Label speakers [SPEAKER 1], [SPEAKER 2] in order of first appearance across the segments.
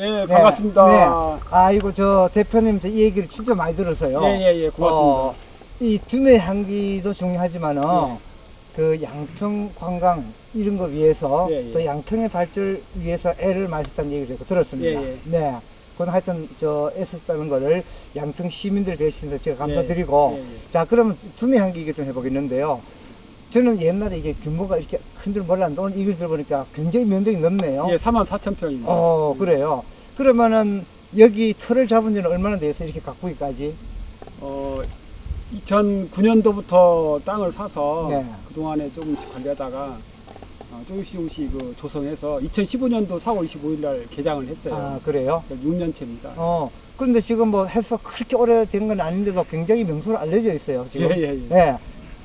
[SPEAKER 1] 예, 반갑습니다.
[SPEAKER 2] 네. 아이고 저 대표님 저이 얘기를 진짜 많이 들어서요.
[SPEAKER 1] 예, 예, 예, 고맙습니다.
[SPEAKER 2] 어, 이 두뇌 향기도 중요하지만은
[SPEAKER 1] 네.
[SPEAKER 2] 그 양평 관광 이런 거 위해서
[SPEAKER 1] 예, 예.
[SPEAKER 2] 또 양평의 발전을 위해서 애를 썼다는 얘기를 들었습니다.
[SPEAKER 1] 예, 예.
[SPEAKER 2] 네. 그건 하여튼 저 애썼다는 거를 양평 시민들 대신해서 제가 감사드리고
[SPEAKER 1] 예, 예.
[SPEAKER 2] 자 그러면 두뇌 향기 얘기 좀 해보겠는데요. 저는 옛날에 이게 규모가 이렇게 큰 줄 몰랐는데 오늘 이걸 들어보니까 굉장히 면적이 넓네요.
[SPEAKER 1] 예, 4만 4천 평입니다.
[SPEAKER 2] 어, 그래요. 그러면은 여기 틀을 잡은 지는 얼마나 돼서 이렇게 가꾸기까지?
[SPEAKER 1] 어, 2009년도부터 땅을 사서
[SPEAKER 2] 네.
[SPEAKER 1] 그동안에 조금씩 관리하다가 어, 조금씩 조금씩 그 조성해서 2015년도 4월 25일 날 개장을 했어요.
[SPEAKER 2] 아, 그래요?
[SPEAKER 1] 6년째입니다.
[SPEAKER 2] 어. 그런데 지금 뭐 해서 그렇게 오래된 건 아닌데도 굉장히 명소로 알려져 있어요, 지금.
[SPEAKER 1] 예, 예, 예.
[SPEAKER 2] 예.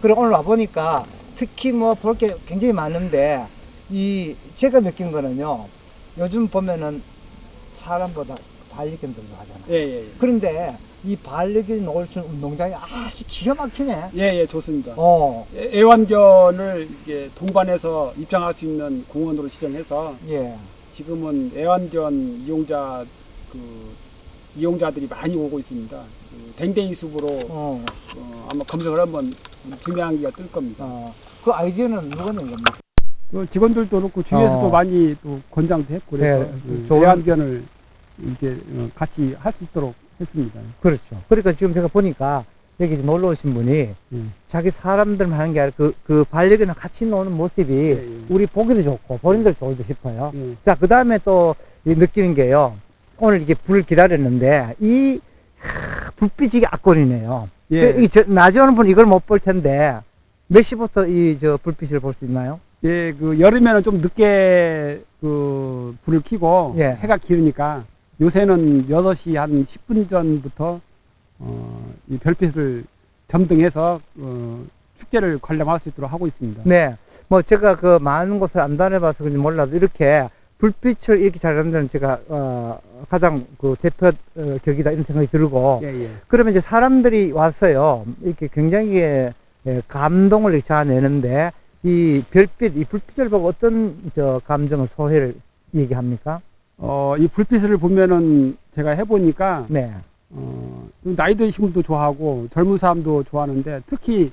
[SPEAKER 2] 그럼 오늘 와보니까 특히 뭐 볼 게 굉장히 많은데 이 제가 느낀 거는요. 요즘 보면은 사람보다 반려견들 좋아하잖아요.
[SPEAKER 1] 예, 예, 예.
[SPEAKER 2] 그런데 이 반려견이 놀수 있는 운동장이 아주 기가 막히네.
[SPEAKER 1] 예, 예, 좋습니다.
[SPEAKER 2] 어,
[SPEAKER 1] 애- 애완견을 이게 동반해서 입장할 수 있는 공원으로 지정해서
[SPEAKER 2] 예.
[SPEAKER 1] 지금은 애완견 이용자 그 이용자들이 많이 오고 있습니다. 그 댕댕이 숲으로
[SPEAKER 2] 어,
[SPEAKER 1] 어, 아마 검색을 하면 두명기가 뜰 겁니다.
[SPEAKER 2] 어. 그 아이디어는 누가 낸 겁니까?
[SPEAKER 1] 그 직원들도 그렇고 주위에서도
[SPEAKER 2] 어.
[SPEAKER 1] 많이 또 권장도 했고 그래서
[SPEAKER 2] 네,
[SPEAKER 1] 그
[SPEAKER 2] 좋은-
[SPEAKER 1] 애완견을 이렇게 어, 같이 할 수 있도록 했습니다.
[SPEAKER 2] 그렇죠. 그러니까 지금 제가 보니까 여기 놀러 오신 분이
[SPEAKER 1] 음.
[SPEAKER 2] 자기 사람들만 하는 게 아니라 그, 그 반려견을 같이 노는 모습이
[SPEAKER 1] 예, 예.
[SPEAKER 2] 우리 보기도 좋고 본인들 좋을도 싶어요.
[SPEAKER 1] 예.
[SPEAKER 2] 자, 그 다음에 또 이 느끼는 게요. 오늘 이게 불을 기다렸는데 이 하, 불빛이 악권이네요.
[SPEAKER 1] 예.
[SPEAKER 2] 그, 이 저, 낮에 오는 분 이걸 못 볼 텐데 몇 시부터 이 저 불빛을 볼 수 있나요?
[SPEAKER 1] 예, 그 여름에는 좀 늦게 그 불을 켜고
[SPEAKER 2] 예.
[SPEAKER 1] 해가 기르니까 요새는 6시 한 10분 전부터 어, 이 별빛을 점등해서 어, 축제를 관람할 수 있도록 하고 있습니다.
[SPEAKER 2] 네. 뭐 제가 그 많은 곳을 안 다녀봐서 그런지 몰라도 이렇게 불빛을 이렇게 잘 하는 데는 제가 어, 가장 그 대표 어, 격이다 이런 생각이 들고
[SPEAKER 1] 예, 예.
[SPEAKER 2] 그러면 이제 사람들이 왔어요. 이렇게 굉장히 예, 감동을 자아내는데 이 별빛, 이 불빛을 보고 어떤 저 감정을 소회를 얘기합니까?
[SPEAKER 1] 어, 이 불빛을 보면은 제가 해보니까
[SPEAKER 2] 네.
[SPEAKER 1] 어, 나이 드신 분도 좋아하고 젊은 사람도 좋아하는데 특히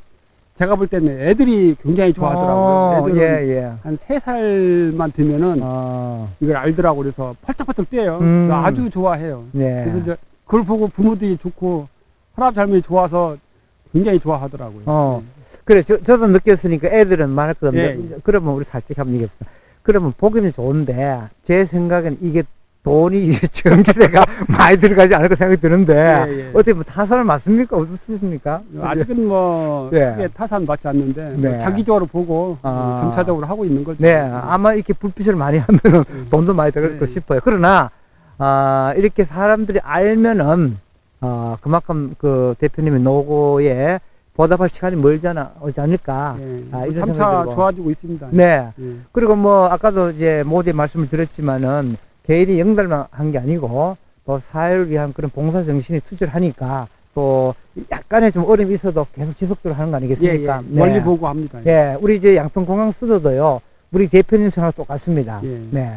[SPEAKER 1] 제가 볼 때는 애들이 굉장히 좋아하더라고요.
[SPEAKER 2] 어,
[SPEAKER 1] 애들은
[SPEAKER 2] 예, 예.
[SPEAKER 1] 한세 살만 되면은
[SPEAKER 2] 어,
[SPEAKER 1] 이걸 알더라고 그래서 펄쩍펄쩍 뛰어요.
[SPEAKER 2] 음.
[SPEAKER 1] 아주 좋아해요.
[SPEAKER 2] 네.
[SPEAKER 1] 그래서 이제 그걸 보고 부모들이 좋고 할아버지 할머니 좋아서 굉장히 좋아하더라고요.
[SPEAKER 2] 어. 그래, 저, 저도 느꼈으니까 애들은 말할 것 없는데,
[SPEAKER 1] 예, 예.
[SPEAKER 2] 그러면 우리 살짝 한번 얘기해봅시다. 그러면 보기는 좋은데, 제 생각엔 이게 돈이 전기세가 많이 들어가지 않을까 생각이 드는데,
[SPEAKER 1] 예, 예.
[SPEAKER 2] 어떻게 뭐 타설 맞습니까? 어떻습니까?
[SPEAKER 1] 아직은 뭐
[SPEAKER 2] 네.
[SPEAKER 1] 크게 타산 받지 않는데
[SPEAKER 2] 네.
[SPEAKER 1] 뭐 장기적으로 보고
[SPEAKER 2] 아.
[SPEAKER 1] 점차적으로 하고 있는 거죠.
[SPEAKER 2] 네, 아마 이렇게 불빛을 많이 하면은
[SPEAKER 1] 음.
[SPEAKER 2] 돈도 많이 들어갈
[SPEAKER 1] 네.
[SPEAKER 2] 것 싶어요. 그러나, 아, 이렇게 사람들이 알면은, 어, 그만큼 그 대표님의 노고에 보답할 시간이 멀잖아, 오지 않을까.
[SPEAKER 1] 예.
[SPEAKER 2] 아, 이런 생각이 들고.
[SPEAKER 1] 좋아지고 있습니다.
[SPEAKER 2] 네.
[SPEAKER 1] 예.
[SPEAKER 2] 그리고 뭐, 아까도 이제 모두의 말씀을 드렸지만은, 개인이 영달만 한 게 아니고, 또 사회를 위한 그런 봉사 정신이 투철 하니까, 또 약간의 좀 어려움이 있어도 계속 지속적으로 하는 거
[SPEAKER 1] 예, 예.
[SPEAKER 2] 아니겠습니까? 네.
[SPEAKER 1] 멀리 보고 합니다.
[SPEAKER 2] 예, 우리 이제 양평공항 수도도요, 우리 대표님 생각 똑같습니다.
[SPEAKER 1] 예.
[SPEAKER 2] 네.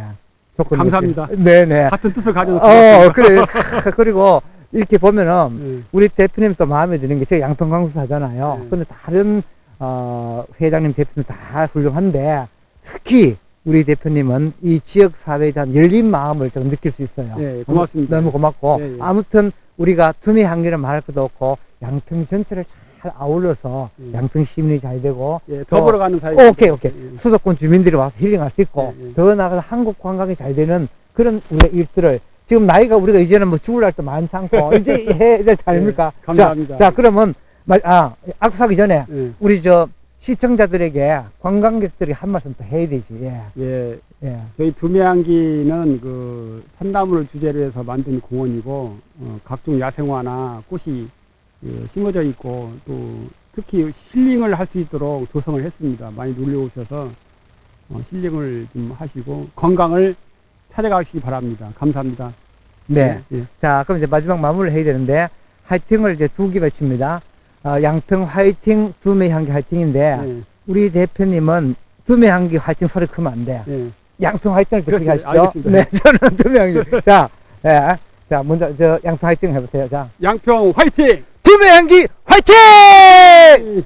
[SPEAKER 2] 조건
[SPEAKER 1] 감사합니다.
[SPEAKER 2] 네네.
[SPEAKER 1] 같은 뜻을 가지고
[SPEAKER 2] 어, 그래. 그리고 이렇게 보면은,
[SPEAKER 1] 예.
[SPEAKER 2] 우리 대표님 또 마음에 드는 게 제가 양평광수 사잖아요.
[SPEAKER 1] 네.
[SPEAKER 2] 근데 다른, 어, 회장님 대표님 다 훌륭한데, 특히 우리 대표님은 이 지역 사회에 대한 열린 마음을 좀 느낄 수 있어요.
[SPEAKER 1] 예, 고맙습니다.
[SPEAKER 2] 너무 고맙고,
[SPEAKER 1] 예, 예.
[SPEAKER 2] 아무튼 우리가 투미 향기를 말할 것도 없고, 양평 전체를 잘 아울러서
[SPEAKER 1] 예.
[SPEAKER 2] 양평 시민이 잘 되고,
[SPEAKER 1] 예, 더불어 가는 사이.
[SPEAKER 2] 오케이, 오케이.
[SPEAKER 1] 예.
[SPEAKER 2] 수도권 주민들이 와서 힐링할 수 있고
[SPEAKER 1] 예, 예.
[SPEAKER 2] 더 나아가서 한국 관광이 잘 되는 그런 우리가 일들을 지금 나이가 우리가 이제는 뭐 죽을 날도 많지 않고 이제 해야 될 아닙니까?
[SPEAKER 1] 예, 감사합니다.
[SPEAKER 2] 자, 자 그러면 마- 아 악수하기 전에
[SPEAKER 1] 예.
[SPEAKER 2] 우리 저 시청자들에게 관광객들이 한 말씀 또 해야 되지. 예,
[SPEAKER 1] 예,
[SPEAKER 2] 예.
[SPEAKER 1] 저희 두메항기는 그 산나무를 주제로 해서 만든 공원이고 어, 각종 야생화나 꽃이 예, 심어져 있고 또 특히 힐링을 할 수 있도록 조성을 했습니다. 많이 놀러 오셔서 어, 힐링을 좀 하시고 건강을 찾아가시기 바랍니다. 감사합니다.
[SPEAKER 2] 네.
[SPEAKER 1] 예,
[SPEAKER 2] 자, 그럼 이제 마지막 마무리를 해야 되는데 화이팅을 이제 두 개 외칩니다. 어, 양평 화이팅, 두메 향기 화이팅인데
[SPEAKER 1] 예,
[SPEAKER 2] 우리 대표님은 두메 향기 화이팅 소리 크면 안 돼.
[SPEAKER 1] 예,
[SPEAKER 2] 양평 화이팅을
[SPEAKER 1] 그렇지,
[SPEAKER 2] 하십시오.
[SPEAKER 1] 알겠습니다.
[SPEAKER 2] 네, 저는 두 명이. 자, 예. 자, 먼저 저 양평 화이팅 해보세요. 자,
[SPEAKER 1] 양평 화이팅!
[SPEAKER 2] 두명 향기 화이팅!